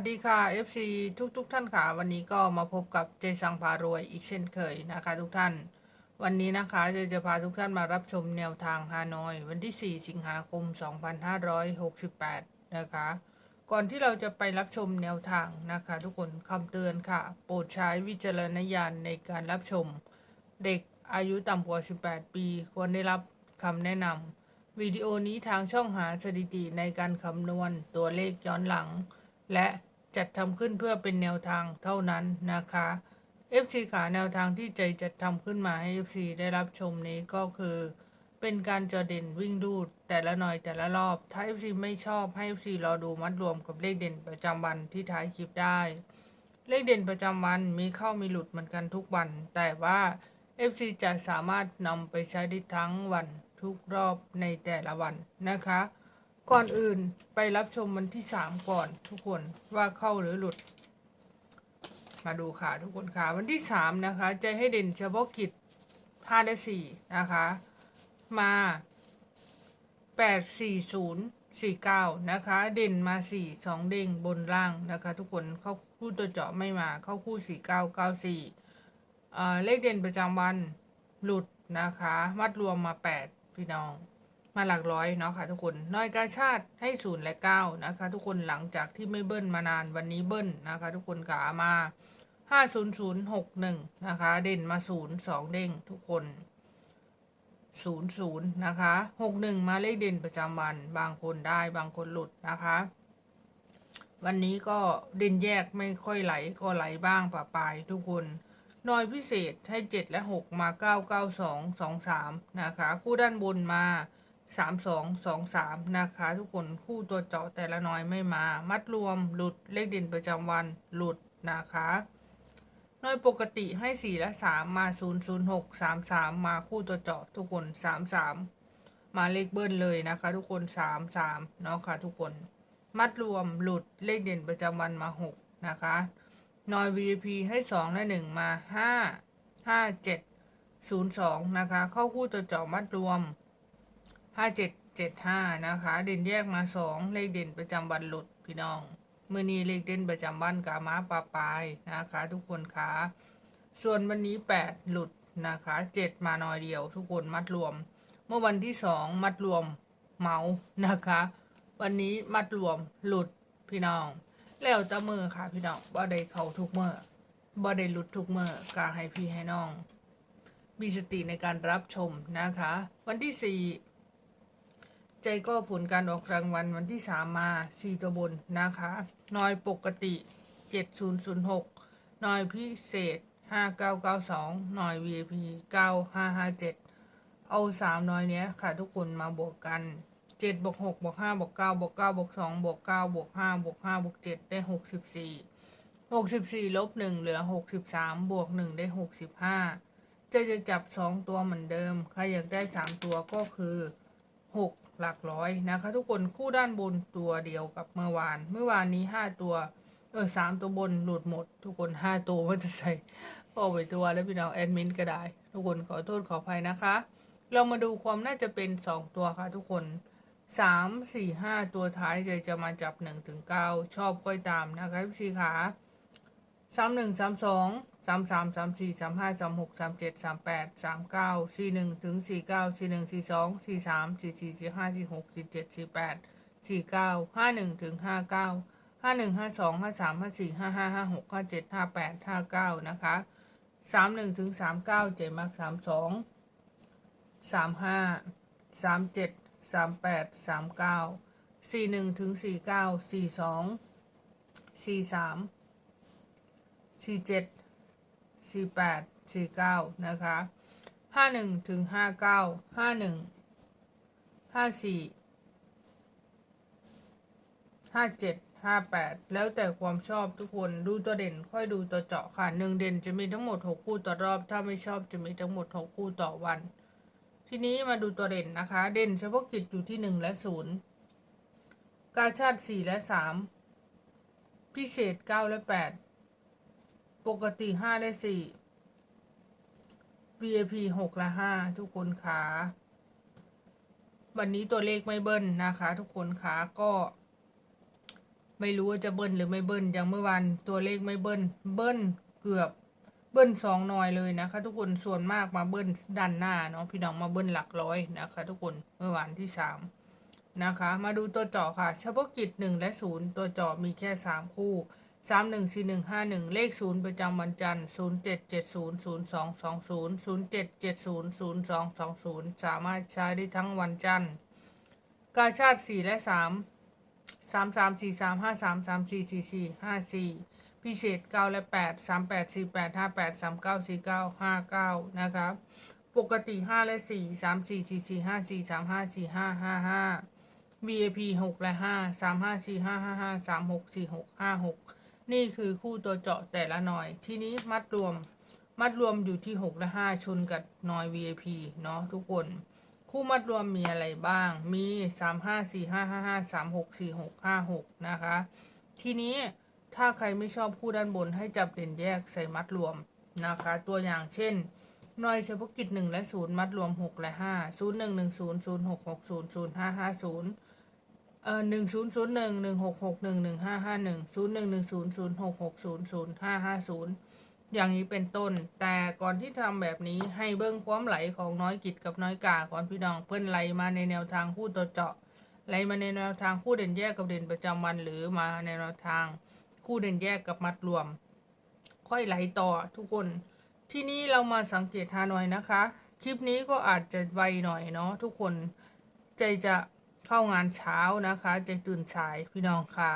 สวัสดีค่ะ FC ทุกทุกๆท่านค่ะ วันนี้ก็มาพบกับเจสังพารวยอีกเช่นเคยนะคะทุกท่าน วันนี้นะคะเจจะพาทุกท่านมารับชมแนวทางฮานอย วันที่ 4 สิงหาคม 2568 นะคะ ก่อนที่เราจะไปรับชมแนวทางนะคะ ทุกคนคำเตือนค่ะ โปรดใช้วิจารณญาณในการรับชม เด็กอายุต่ำกว่า 18 ปี ควรได้รับคำแนะนำวิดีโอนี้ทางช่องหาสถิติในการคำนวณตัวเลขย้อนหลัง และ จัดทำขึ้นเพื่อเป็นแนวทางเท่านั้นนะคะ FC ขาแนวทางที่ใจจัดทำขึ้นมาให้ FC ได้รับชมนี้ก็คือ เป็นการจอเด่นวิ่งดูด แต่ละหน่อยแต่ละรอบ ถ้า FC ไม่ชอบให้ FC รอดูมัดรวมกับเลขเด่นประจำวันที่ท้ายคลิปได้ เลขเด่นประจำวันมีเข้ามีหลุดเหมือนกันทุกวัน แต่ว่า FC จะสามารถนำไปใช้ได้ทั้งวันทุกรอบในแต่ละวันนะคะ ก่อนอื่นไปรับชมวันที่3ก่อนทุกคนว่าเข้าหรือหลุด มาดูค่ะทุกคนค่ะวันที่3นะคะ จะให้เด่นเฉพาะกิจ5และ4นะคะ มา8 4 0 4 9นย์สี่เก้านะคะ เด่นมา4 2เด้งบนล่างนะคะ ทุกคนเข้าคู่ตัวเจาะไม่มาเข้าคู่4 9 9 4อ่าเลขเด่นประจำวันหลุดนะคะ มัดรวมมา8พี่น้อง มาหลักร้อยเนาะค่ะทุกคนน้อยกาชาติให้ศูนย์และเก้านะคะ ทุกคนหลังจากที่ไม่เบิ้ลมานานวันนี้เบิ้ลนะคะ ทุกคนขามาห้าศูนย์ศูนย์หกหนึ่งนะคะ เด่นมาศูนย์สองเด้งทุกคนศูนย์ศูนย์นะคะหกหนึ่งมาเลขเด่นประจำวัน บางคนได้บางคนหลุดนะคะ วันนี้ก็เด่นแยกไม่ค่อยไหลก็ไหลบ้างปะปายทุกคนน้อยพิเศษให้7และ6มา9 9 2 2 3นะคะ คู่ด้านบนมา 3 2 2 3นะคะ ทุกคนคู่ตัวเจาะแต่ละน้อยไม่มา มัดรวมหลุดเลขเด่นประจำวันหลุดนะคะน้อยปกติให้ 4 และ 3 มา 0 0 6 3 3 มาคู่ตัวเจาะทุกคน 3 3 มาเลขเบิ้ลเลยนะคะ ทุกคน 3 3 เนาะค่ะทุกคน มัดรวมหลุดเลขเด่นประจำวันมา 6 นะคะนอย VIP ให้ 2 และ 1 มา 5 5 7 0 2 นะคะ เข้าคู่ตัวเจาะมัดรวม 5 7 7 5นะคะ เด่นแยกมา2เลขเด่นประจำวันหลุดพี่น้องเมื่อนี้เลขเด่นประจำวันกามาปลาปลายนะคะ ทุกคนคะส่วนวันนี้8หลุดนะคะ7มาหน่อยเดียว ทุกคนมัดรวม เมื่อวันที่2มัดรวมเมานะคะ วันนี้มัดรวมหลุดพี่น้อง แล้วจะมือค่ะพี่น้องบ่ได้เข้าทุกเมื่อบ่ได้หลุดทุกเมื่อกาให้พี่ให้น้องมีสติในการรับชมนะคะ วันที่สี่ ใจก็ผลการออกรางวัลวันที่สามมาสี่ตัวบนนะคะ นอยปกติเจ็ดศูนย์ศูนย์หกน้อยพิเศษห้าเก้าเก้าสองน้อย VIP เก้าห้าห้าเจ็ดเอาสามน้อยเนี้ยค่ะทุกคนมาบวกกันเจ็ดบวกหกบวกห้าบวกเก้าบวกเก้าบวกสองบวกเก้าบวกห้าบวกห้าบวกเจ็ดได้หกสิบสี่หกสิบสี่ลบหนึ่งเหลือหกสิบสามบวกหนึ่งได้หกสิบห้าจะจะจับสองตัวเหมือนเดิม ใครอยากได้สามตัวก็คือ หกหลักร้อยนะคะทุกคนคู่ด้านบนตัวเดียวกับเมื่อวาน เมื่อวานนี้ห้าตัวเออสามตัวบนหลุดหมด ทุกคนห้าตัวมันจะใส่พ่อไปตัวแล้วพี่น้องแอดมินก็ได้ ทุกคนขอโทษขออภัยนะคะ เรามาดูความน่าจะเป็นสองตัวค่ะทุกคนสามสี่ห้าตัวท้ายใจจะมาจับหนึ่งถึงเก้าชอบก้อยตามนะคะพี่ชีขาสามหนึ่งสามสอง สามสามสามสี่สามห้าสามหกสามเจ็ดสามแปดสามเก้าสี่หนึ่งถึงสี่เก้าสี่หนึ่งสี่สองสี่สามสี่สี่สี่ห้าสี่หกสี่เจ็ดสี่แปดสี่เก้าห้าหนึ่งถึงห้าเก้าห้าหนึ่งห้าสองห้าสามห้าสี่ห้าห้าห้าหกห้าเจ็ดห้าแปดห้าเก้านะคะสามหนึ่งถึงสามเก้าเจ็ดมักสามสองสามห้าสามเจ็ดสามแปดสามเก้าสี่หนึ่งถึงสี่เก้าสี่สองสี่สามสี่เจ็ด สี่แปดสี่เก้านะคะห้าหนึ่งถึงห้าเก้าห้าหนึ่งห้าสี่ห้าเจ็ดห้าแปดแล้วแต่ความชอบทุกคนดูตัวเด่นค่อยดูตัวเจาะค่ะหนึ่งเด่นจะมีทั้งหมดหกคู่ต่อรอบ ถ้าไม่ชอบจะมีทั้งหมดหกคู่ต่อวัน ทีนี้มาดูตัวเด่นนะคะ เด่นเฉพาะกิจอยู่ที่หนึ่งและศูนย์กาชาติสี่และสามพิเศษเก้าและแปด ปกติห้าได้สี่ VIP หกละห้าทุกคนขาวันนี้ตัวเลขไม่เบิ้ลนะคะ ทุกคนขาก็ ไม่รู้ว่าจะเบิ้ลหรือไม่เบิ้ลอย่างเมื่อวานตัวเลขไม่เบิ้ลเบิ้ลเกือบเบิ้ลสองหน่อยเลยนะคะ ทุกคนส่วนมากมาเบิ้ลด้านหน้าเนาะพี่น้องมาเบิ้ลหลักร้อยนะคะ ทุกคนเมื่อวานที่สามนะคะ มาดูตัวจาะค่ะ เฉพาะกิจหนึ่งและศูนย์ตัวจาะมีแค่สามคู่ สามหนึ่งสี่หนึ่งห้าหนึ่งเลขศูนย์ประจำวันจันทร์ศูนย์เจ็ดเจ็ดศูนย์ศูนย์สองสองศูนย์ศูนย์เจ็ดเจ็ดศูนย์ศูนย์สองสองศูนย์สามารถใช้ได้ทั้งวันจันทร์กาชาติสี่และสามสามสามสี่สามห้าสามสามสี่สี่สี่ห้าสี่พิเศษเก้าและแปดสามแปดสี่แปดห้าแปดสามเก้าสี่เก้าห้าเก้านะครับ ปกติห้าและสี่สามสี่สี่สี่ห้าสี่สามห้าสี่ห้าห้าห้า VIP หกและห้าสามห้าสี่ห้าห้าห้าสามหกสี่หกห้าหก นี่คือคู่ตัวเจาะแต่ละหน่อย ทีนี้มัดรวม มัดรวมอยู่ที่ 6 และ 5 ชนกับนอย VIP เนาะทุกคน คู่มัดรวมมีอะไรบ้าง มี 3 5 4 5 5 5 3 6 4 6 5 6 นะคะ ทีนี้ถ้าใครไม่ชอบคู่ด้านบนให้จับเด่นแยกใส่มัดรวมนะคะ ตัวอย่างเช่นหน่อยเฉพาะกิจ1และ 0 มัดรวม 6 และ 5 0 1 1 0 0 6 6 0 0 5 5 0 เอ่อหนึ่งศูนย์ศูนย์หนึ่งหนึ่งหกหกหนึ่งหนึ่งห้าห้าหนึ่งศูนย์หนึ่งหนึ่งศูนย์ศูนย์หกหกศูนย์ศูนย์ห้าห้าศูนย์อย่างนี้เป็นต้น แต่ก่อนที่ทำแบบนี้ให้เบิ้งความไหลของน้อยกิจกับน้อยกาก่อนพี่น้องเพื่อนไหลมาในแนวทางคู่ตัวเจาะไหลมาในแนวทางคู่เด่นแยกกับเด่นประจำวันหรือมาในแนวทางคู่เด่นแยกกับมัดรวม ค่อยไหลต่อทุกคน ที่นี้เรามาสังเกตฮานอยนะคะ คลิปนี้ก็อาจจะไวหน่อยเนาะทุกคนใจจะ เข้างานเช้านะคะใจตื่นสายพี่น้องค่ะ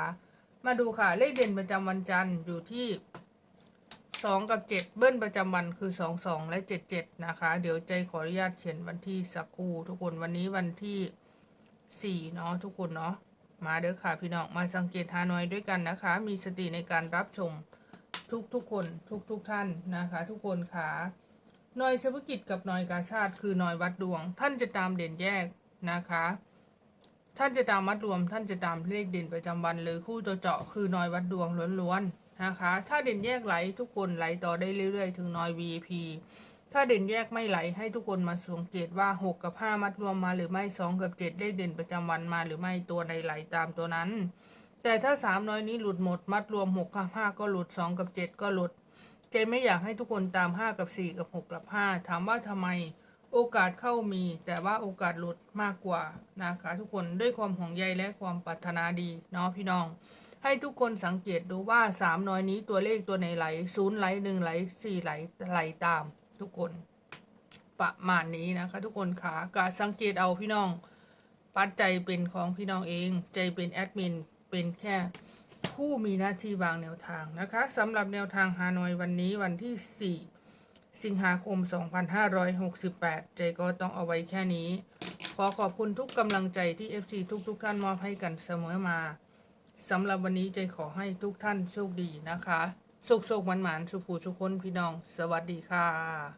มาดูค่ะ เลขเด่นประจำวันจันทร์อยู่ที่สองกับเจ็ดเบิ้ลประจำวันคือสองสองและเจ็ดเจ็ดนะคะ เดี๋ยวใจขออนุญาตเขียนวันที่สักครู่ทุกคนวันนี้วันที่สี่เนาะทุกคนเนาะมาเด้อค่ะพี่น้องมาสังเกตฮานอยด้วยกันนะคะ มีสติในการรับชมทุกทุกคนทุกทุกท่านนะคะ ทุกคนค่ะหน่อยเฉพาะกิจกับหน่อยกาชาติคือหน่อยวัดดวง ท่านจะตามเด่นแยกนะคะ ท่านจะตามวัดรวม ท่านจะตามเลขเด่นประจำวันหรือคู่ตัวเจาะคือ นอยวัดดวงล้วนๆนะคะ ถ้าเด่นแยกไหลทุกคนไหลต่อได้เรื่อยๆ ถึงนอย VIP ถ้าเด่นแยกไม่ไหลให้ทุกคนมาสังเกตว่า 6 กับ 5 มัดรวมมาหรือไม่ 2 กับ 7 เลขเด่นประจำวันมาหรือไม่ตัวใดไหลตามตัวนั้น แต่ถ้าสามน้อยนี้หลุดหมด มัดรวมหกกับห้าก็หลุดสองกับเจ็ดก็หลุดเจไม่อยากให้ทุกคนตามห้ากับสี่กับหกกับห้าถามว่าทำไม โอกาสเข้ามี แต่ว่าโอกาสหลุดมากกว่านะคะทุกคนด้วยความห่วงใยและความปรารถนาดีเนาะพี่น้อง ให้ทุกคนสังเกตดูว่าสามน้อยนี้ตัวเลขตัวไหนไหลศูนย์ไหลหนึ่งไหลสี่ไหลไหลตามทุกคน ประมาณนี้นะคะ ทุกคนค่ะการสังเกตเอาพี่น้อง ปัจจัยเป็นของพี่น้องเอง ใจเป็นแอดมินเป็นแค่ผู้มีหน้าที่วางแนวทางนะคะสำหรับแนวทางฮานอยวันนี้วันที่4 สิงหาคม 2568 เจก็ต้องเอาไว้แค่นี้ ขอขอบคุณทุกกำลังใจที่ FC ทุกๆทท่านมอบให้กันเสมอมาสำหรับวันนี้เจขอให้ทุกท่านโชคดีนะคะ สุขๆหวานๆสุขูสุขคนพี่น้อง สวัสดีค่ะ